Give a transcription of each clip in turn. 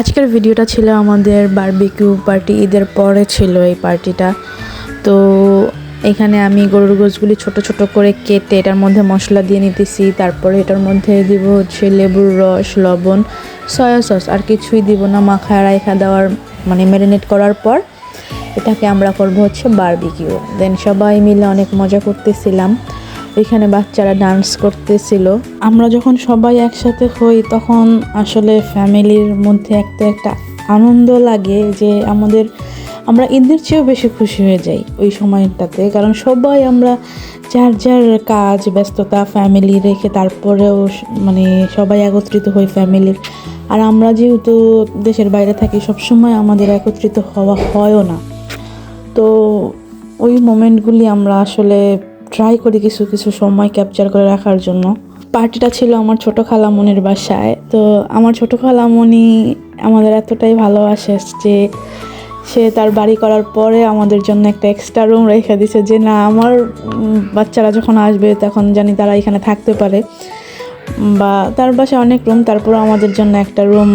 আজকের ভিডিওটা ছিল আমাদের বারবিকিউ পার্টি ঈদের পরে ছিল এই পার্টিটা তো এখানে আমি গরুর গোছগুলি ছোট ছোট করে কেটে এটার মধ্যে মশলা দিয়ে নিতেছি। তারপরে এটার মধ্যে দিব হচ্ছে লেবুর রস, লবণ সয়া সস আর কিছুই দিব না। মাখা রাইখা দেওয়ার মানে ম্যারিনেট করার পর এটাকে আমরা করব হচ্ছে বারবিকিউ দেন সবাই মিলে অনেক মজা করতেছিলাম। ওইখানে বাচ্চারা ডান্স করতেছিল। আমরা যখন সবাই একসাথে হই, তখন আসলে ফ্যামিলির মধ্যে একটা একটা আনন্দ লাগে যে আমাদের, আমরা ঈদের চেয়েও বেশি খুশি হয়ে যাই ওই সময়টাতে। কারণ সবাই আমরা যার যার কাজ, ব্যস্ততা ফ্যামিলি রেখে তারপরেও মানে সবাই একত্রিত হই ফ্যামিলির আর আমরা যেহেতু দেশের বাইরে থাকি, সবসময় আমাদের একত্রিত হওয়া হয়ও না। তো ওই মোমেন্টগুলি আমরা আসলে ট্রাই করি কিছু কিছু সময় ক্যাপচার করে রাখার জন্য। পার্টিটা ছিল আমার ছোট খালামনির বাসায়। তো আমার ছোট খালামণি আমাদের এতটাই ভালোবাসে যে সে তার বাড়ি করার পরে আমাদের জন্য একটা এক্সট্রা রুম রেখে দিছে যে, না, আমার বাচ্চারা যখন আসবে তখন জানি তারা এখানে থাকতে পারে। বা তার বাসায় অনেক রুম তারপর আমাদের জন্য একটা রুম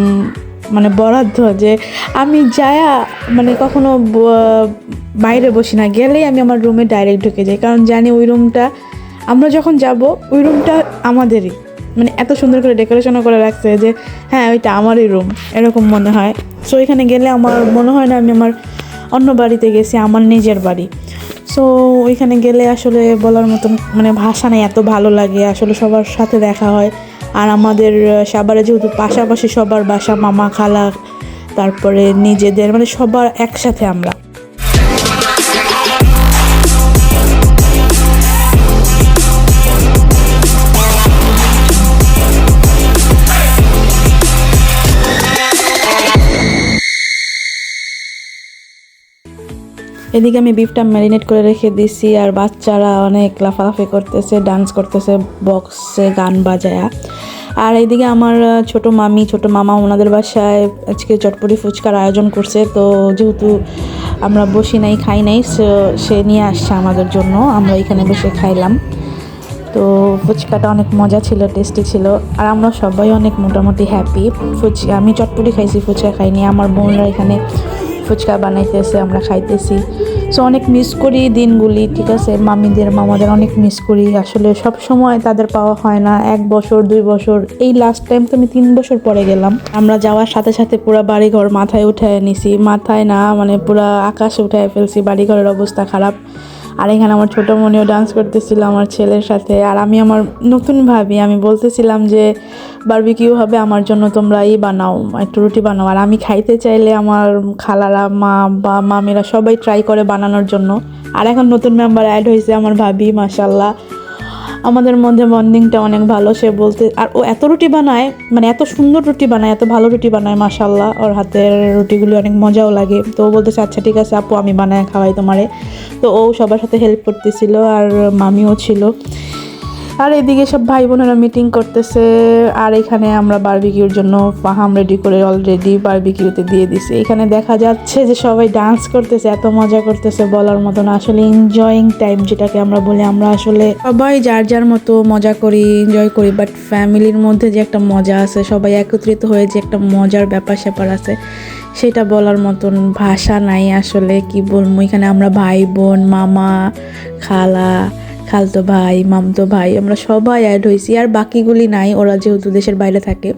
মানে বরাদ্দ যে আমি যায়া মানে কখনো বাইরে বসি না, গেলেই আমি আমার রুমে ডাইরেক্ট ঢুকে যাই। কারণ জানি ওই রুমটা আমরা যখন যাব, ওই রুমটা আমাদেরই। মানে এত সুন্দর করে ডেকোরেশনও করে রাখছে যে হ্যাঁ ওইটা আমারই রুম এরকম মনে হয়। সো এখানে গেলে আমার মনে হয় না আমি আমার অন্য বাড়িতে গেছি, আমার নিজের বাড়ি। সো ওইখানে গেলে আসলে বলার মতন মানে ভাষা নেই, এত ভালো লাগে, আসলে সবার সাথে দেখা হয়। আর আমাদের সাভারে যেহেতু পাশাপাশি সবার বাসা, মামা, খালা, তারপরে নিজেদের মানে সবার একসাথে আমরা। এদিকে আমি বিফটা ম্যারিনেট করে রেখে দিছি আর বাচ্চারা অনেক লাফালাফি করতেছে ডান্স করতেছে বক্সে গান বাজায়া। আর এইদিকে আমার ছোট মামি, ছোট মামা ওনাদের বাসায় আজকে চটপটি ফুচকার আয়োজন করছে। তো যেহেতু আমরা বসি নাই, খাই নাই, সে নিয়ে আসছে আমাদের জন্য। আমরা এখানে বসে খাইলাম। তো ফুচকাটা অনেক মজা ছিল টেস্টি ছিল। আর আমরা সবাই অনেক মোটামুটি হ্যাপি ফুচকা, আমি চটপটি খাইছি, ফুচকা খাইনি। আমার বোনরা এখানে ফুচকা বানাইতেছে, আমরা খাইতেছি। সো অনেক মিস করি দিনগুলি, ঠিক আছে? মামিদের, মামাদের অনেক মিস করি। আসলে সব সময় তাদের পাওয়া হয় না, এক বছর, দুই বছর। এই লাস্ট টাইম তো আমি তিন বছর পরে গেলাম। আমরা যাওয়ার সাথে সাথে পুরো বাড়িঘর মাথায় উঠায় নিছি। মাথায় না মানে পুরো আকাশে উঠায় ফেলছি, বাড়িঘরের অবস্থা খারাপ। আর এখানে আমার ছোটো মনেও ডান্স করতেছিল আমার ছেলের সাথে। আর আমি আমার নতুন ভাবি, আমি বলতেছিলাম যে বারবিকিউ হবে, আমার জন্য তোমরা ই বানাও, একটু রুটি বানাও। আর আমি খাইতে চাইলে আমার খালারা, মা বা মামিরা সবাই ট্রাই করে বানানোর জন্য। আর এখন নতুন মেম্বার অ্যাড হয়েছে আমার ভাবি মাসাল্লাহ আমাদের মধ্যে বন্ডিংটা অনেক ভালো, সে বলতে, আর ও এত রুটি বানায় মানে এত সুন্দর রুটি বানায়, এত ভালো রুটি বানায় মাসাল্লাহ ওর হাতের রুটিগুলি অনেক মজাও লাগে। তো ও বলতেছে আচ্ছা ঠিক আছে, আপু, আমি বানায় খাওয়াই তোমারে। তো ও সবার সাথে হেল্প করতেছিল, আর মামিও ছিল। আর এদিকে সব ভাই বোনেরা মিটিং করতেছে। আর এখানে আমরা বারবিকিউর জন্য পাহাম রেডি করে অলরেডি বারবিকিউতে দিয়ে দিছি। এখানে দেখা যাচ্ছে যে সবাই ডান্স করতেছে, এত মজা করতেছে বলার মতন। আসলে এনজয়িং টাইম যেটাকে আমরা বলি, আমরা আসলে সবাই যার যার মতো মজা করি এনজয় করি বাট ফ্যামিলির মধ্যে যে একটা মজা আছে, সবাই একত্রিত হয়ে যে একটা মজার ব্যাপার স্যাপার আছে, সেটা বলার মতন ভাষা নাই আসলে, কি বলব? এখানে আমরা ভাই বোন, মামা, খালা খালতো ভাই, মামতো ভাই, আমরা সবাই অ্যাড হয়েছি। আর বাকিগুলি নাই, ওরা যেহেতু দেশের বাইরে থাকে।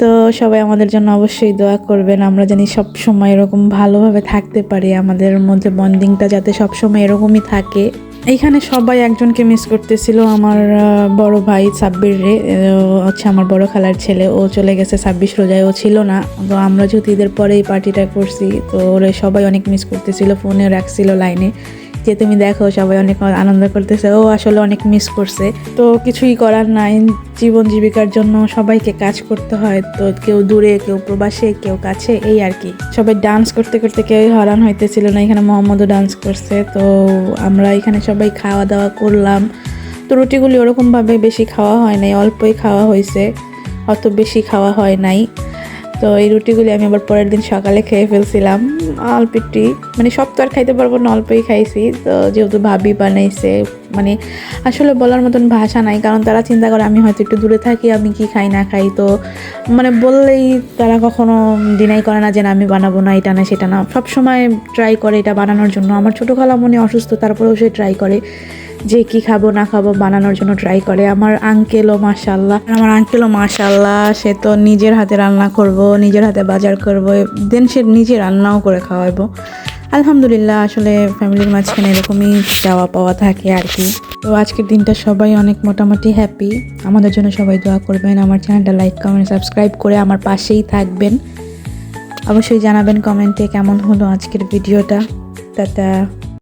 তো সবাই আমাদের জন্য অবশ্যই দোয়া করবেন। আমরা জানি সব সময় এরকম ভালোভাবে থাকতে পারি। আমাদের মধ্যে বন্ডিংটা যাতে সব সময় এরকমই থাকে। এইখানে সবাই একজনকে মিস করতেছিল আমার বড় ভাই সাব্বির রে। হচ্ছে আমার বড় খালার ছেলে। ও চলে গেছে ছাব্বিশ রোজায়। ও ছিল না। তো আমরা যেহেতু ঈদের পরে এই পার্টিটা করছি, তো ওরা সবাই অনেক মিস করতেছিল। ফোনে রাখছিল লাইনে যে তুমি দেখো, সবাই অনেক আনন্দ করতেছে। ও আসলে অনেক মিস করছে। তো কিছুই করার নাই। জীবন জীবিকার জন্য সবাইকে কাজ করতে হয়। তো কেউ দূরে, কেউ প্রবাসে, কেউ কাছে, এই আর কি। সবাই ডান্স করতে করতে কেউ হরান হইতেছিল না। এখানে মোহাম্মদও ডান্স করছে। তো আমরা এখানে সবাই খাওয়া দাওয়া করলাম। তো রুটিগুলি ওরকমভাবে বেশি খাওয়া হয় নাই। অল্পই খাওয়া হয়েছে অত বেশি খাওয়া হয় নাই। তো এই রুটিগুলি আমি আবার পরের দিন সকালে খেয়ে ফেলছিলাম। অল্প মানে সব তো আর খাইতে পারব না, অল্পই খাইছি। তো যেহেতু ভাবি বানাইছে মানে আসলে বলার মতন ভাষা নাই, কারণ তারা চিন্তা করে আমি হয়তো একটু দূরে থাকি, আমি কি খাই, না খাই, তো মানে বললেই তারা কখনো ডিনাই করে না যে না, আমি বানাবো না, এটা না, সেটা না। সব সময় ট্রাই করে এটা বানানোর জন্য। আমার ছোটো খালা মনে অসুস্থ, তারপরেও সে ট্রাই করে যে কি খাব, না খাব, বানানোর জন্য ট্রাই করে। আমার আঙ্কেলও মাশাল্লাহ আমার আঙ্কেলও মাশাল্লাহ সে তো নিজের হাতে রান্না করব, নিজের হাতে বাজার করব দেন সে নিজে রান্নাও করে খাওয়াবো। আলহামদুলিল্লাহ, আসলে ফ্যামিলির মাঝখানে এরকমই যাওয়া পাওয়া থাকে আর কি। তো আজকের দিনটা সবাই অনেক মোটামুটি হ্যাপি আমাদের জন্য সবাই দোয়া করবেন। আমার চ্যানেলটা লাইক কমেন্ট সাবস্ক্রাইব করে আমার পাশেই থাকবেন। অবশ্যই জানাবেন কমেন্টে কেমন হলো আজকের ভিডিওটা টাটা।